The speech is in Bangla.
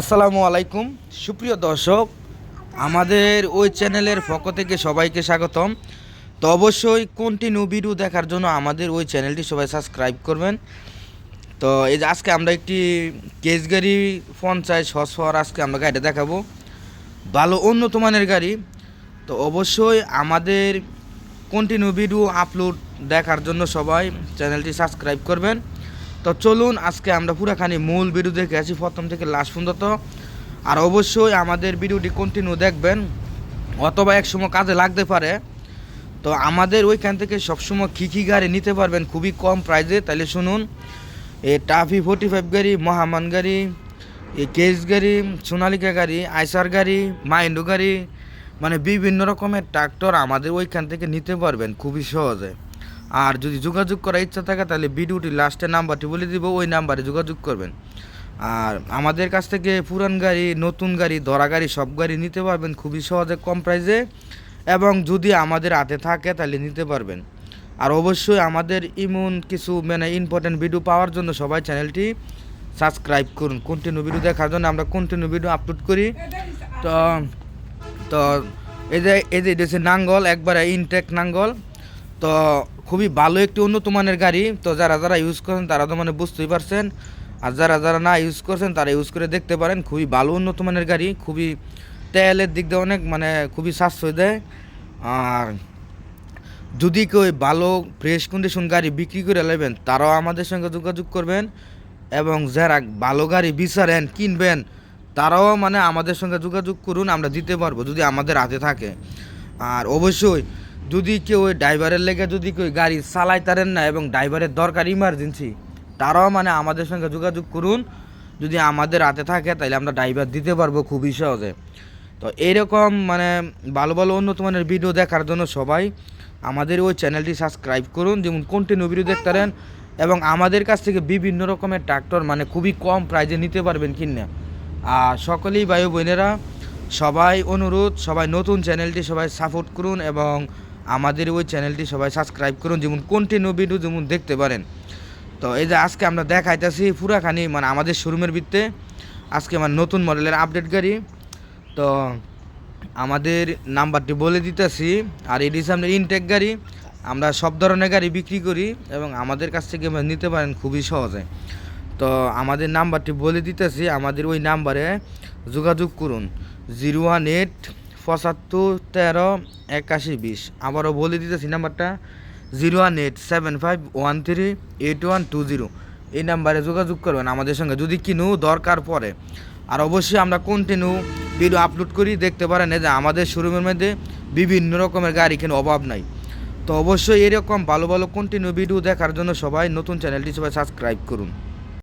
আসসালামু আলাইকুম। সুপ্রিয় দর্শক, আমাদের ওই চ্যানেলের পক্ষ থেকে সবাইকে স্বাগতম। তো অবশ্যই কন্টিনিউ ভিডিও দেখার জন্য আমাদের ওই চ্যানেলটি সবাই সাবস্ক্রাইব করবেন। তো এই যে আজকে আমরা একটি কেস গাড়ি পঞ্চায়েত সসফর আজকে আমরা গাড়িটা দেখাবো। ভালো উন্নত মানের গাড়ি। তো অবশ্যই আমাদের কন্টিনিউ ভিডিও আপলোড দেখার জন্য সবাই চ্যানেলটি সাবস্ক্রাইব করবেন। তো চলুন আজকে আমরা পুরাখানি মূল ভিডিও দেখে আছি প্রথম থেকে লাস্ট পর্যন্ত। আর অবশ্যই আমাদের ভিডিওটি কন্টিনিউ দেখবেন, অথবা এক সময় কাজে লাগতে পারে। তো আমাদের ওইখান থেকে সবসময় কী কী গাড়ি নিতে পারবেন, খুবই কম প্রাইজে তাহলে শুনুন, এ টাফি ফোর্টি ফাইভ গাড়ি মহামান গাড়ি এই কেস গাড়ি সোনালিকা গাড়ি আইসার গাড়ি মাইন্ডো গাড়ি মানে বিভিন্ন রকমের ট্রাক্টর আমাদের ওইখান থেকে নিতে পারবেন খুবই সহজে। আর যদি যোগাযোগ করার ইচ্ছা থাকে, তাহলে ভিডিওটি লাস্টের নাম্বারটি বলে দিব, ওই নাম্বারে যোগাযোগ করবেন। আর আমাদের কাছ থেকে পুরান গাড়ি, নতুন গাড়ি, ধরা গাড়ি, সব গাড়ি নিতে পারবেন খুবই সহজে, কম প্রাইসে এবং যদি আমাদের হাতে থাকে, তাহলে নিতে পারবেন। আর অবশ্যই আমাদের ইমন কিছু মানে ইম্পর্টেন্ট ভিডিও পাওয়ার জন্য সবাই চ্যানেলটি সাবস্ক্রাইব করুন। কন্টিনিউ ভিডিও দেখার জন্য আমরা কন্টিনিউ ভিডিও আপলোড করি। তো তো, এই যে এই যে নাঙ্গল, একবারে ইনটেক নাঙ্গল। তো খুবই ভালো একটি উন্নত মানের গাড়ি। তো যারা যারা ইউজ করেন, তারা তো মানে বুঝতেই পারছেন। আর যারা যারা না ইউজ করছেন, তারা ইউজ করে দেখতে পারেন, খুবই ভালো উন্নত মানের গাড়ি। খুবই তেলের দিক দিয়ে অনেক মানে খুবই সাশ্রয় দেয়। আর যদি কেউ ভালো ফ্রেশ কন্ডিশন গাড়ি বিক্রি করে নেবেন, তারাও আমাদের সঙ্গে যোগাযোগ করবেন এবং যারা ভালো গাড়ি বিচারেন, কিনবেন, তারাও মানে আমাদের সঙ্গে যোগাযোগ করুন, আমরা দিতে পারব যদি আমাদের হাতে থাকে। আর অবশ্যই যদি কেউ ওই ড্রাইভারের লেগে যদি কেউ গাড়ি চালাই তারেন না এবং ড্রাইভারের দরকার ইমার্জেন্সি তারাও মানে আমাদের সঙ্গে যোগাযোগ করুন। যদি আমাদের হাতে থাকে তাহলে আমরা ড্রাইভার দিতে পারব খুবই সহজে। তো এইরকম মানে ভালো ভালো উন্নত মানের ভিডিও দেখার জন্য সবাই আমাদের ওই চ্যানেলটি সাবস্ক্রাইব করুন, যেমন কন্টিনিউ ভিডিও দেখতে পারেন এবং আমাদের কাছ থেকে বিভিন্ন রকমের ট্রাক্টর মানে খুবই কম প্রাইজে নিতে পারবেন কিনে। আর সকলেই ভাই বোনেরা, সবাই অনুরোধ, সবাই নতুন চ্যানেলটি সবাই সাপোর্ট করুন এবং আমাদের ওই চ্যানেলটি সবাই সাবস্ক্রাইব করুন, যেমন কন্টিনিউ ভিডিও যেমন দেখতে পারেন। তো এই যে আজকে আমরা দেখাইতেছি পুরাখানি মানে আমাদের শোরুমের ভিত্তে। আজকে আমার নতুন মডেলের আপডেট গাড়ি। তো আমাদের নাম্বারটি বলে দিতেছি, আর এটি আমাদের ইনটেক গাড়ি। আমরা সব ধরনের গাড়ি বিক্রি করি এবং আমাদের কাছ থেকে নিতে পারেন খুবই সহজে। তো আমাদের নাম্বারটি বলে দিতেছি, আমাদের ওই নাম্বারে যোগাযোগ করুন। জিরো ওয়ান এইট পঁচাত্তর, তেরো, একাশি, বিশ। আবারও বলে দিতেছি নাম্বারটা। Zero one eight seven five one three eight one two zero. এই নাম্বারে যোগাযোগ করবেন আমাদের সঙ্গে। যদি কিনু দরকার পড়ে, আর অবশ্যই আমরা কন্টিনিউ ভিডিও আপলোড করি, দেখতে পারেন যে আমাদের শোরুমের মধ্যে বিভিন্ন রকমের গাড়ি কেন অভাব নাই। তো অবশ্যই এরকম ভালো ভালো কন্টিনিউ ভিডিও দেখার জন্য সবাই নতুন চ্যানেলটি সবাই সাবস্ক্রাইব করুন।